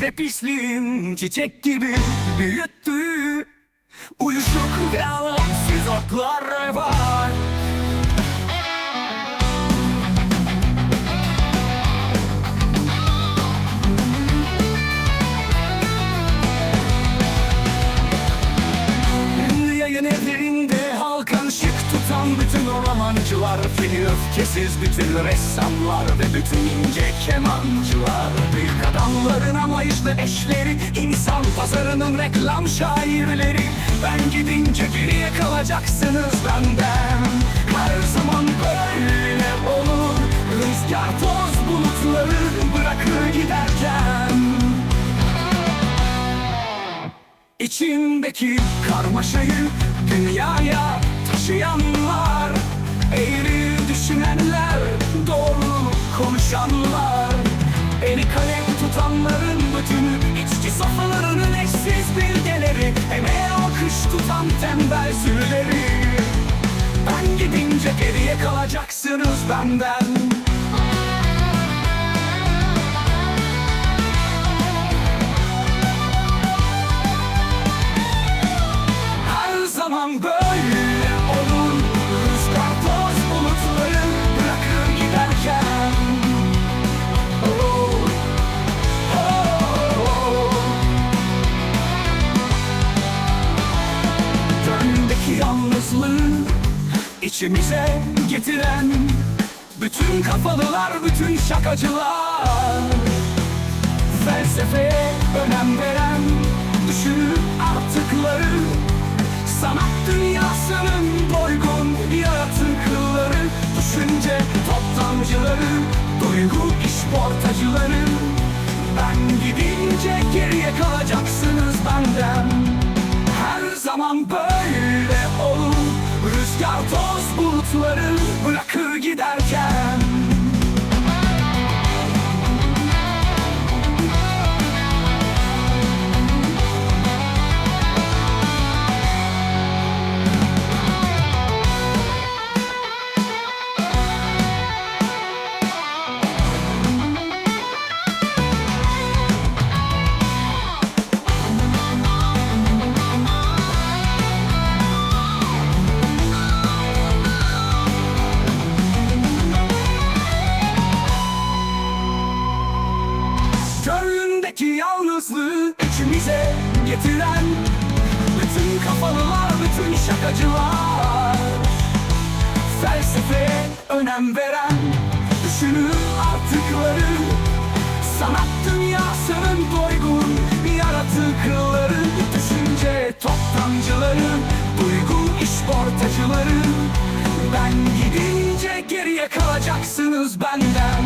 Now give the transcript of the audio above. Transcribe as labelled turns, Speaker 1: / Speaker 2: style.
Speaker 1: de pisliğin çiçek gibi büyüttü. Uyuşuk ve alamsız otlar var tutan bütün romancılar Fili öfkesiz bütün ressamlar ve bütün ince kemancılar. Büyük adamların anlayışlı eşleri insan pazarının reklam şairleri. Ben gidince geriye kalacaksınız benden. Her zaman böyle olur. Rüzgar toz bulutları bırakır giderken. İçindeki karmaşayı dünyaya taşıyanlar Eğri düşünenler, doğru konuşanlar. Eli kalem tutanların bütünü içki sofralarının eşsiz bilgeleri. Emeğe alkış tutan tembel sürüleri. Ben gidince geriye kalacaksınız benden yalnızlığı içimize getiren Bütün kafalılar, bütün şakacılar. Felsefeye önem veren Düşünüp artıkları Sanat dünyasının doygun yaratıkları Düşünce toptancıları Duygu işportacıları. Ben gidince geriye kalacaksınız benden. Her zaman böyle Gönlündeki yalnızlığı içimize getiren Bütün kafalılar, bütün şakacılar. Felsefeye önem veren Düşünür artıkları Sanat dünyasının doygun yaratıkları Düşünce toptancıları Duygu işportacıları Ben gidince geriye kalacaksınız benden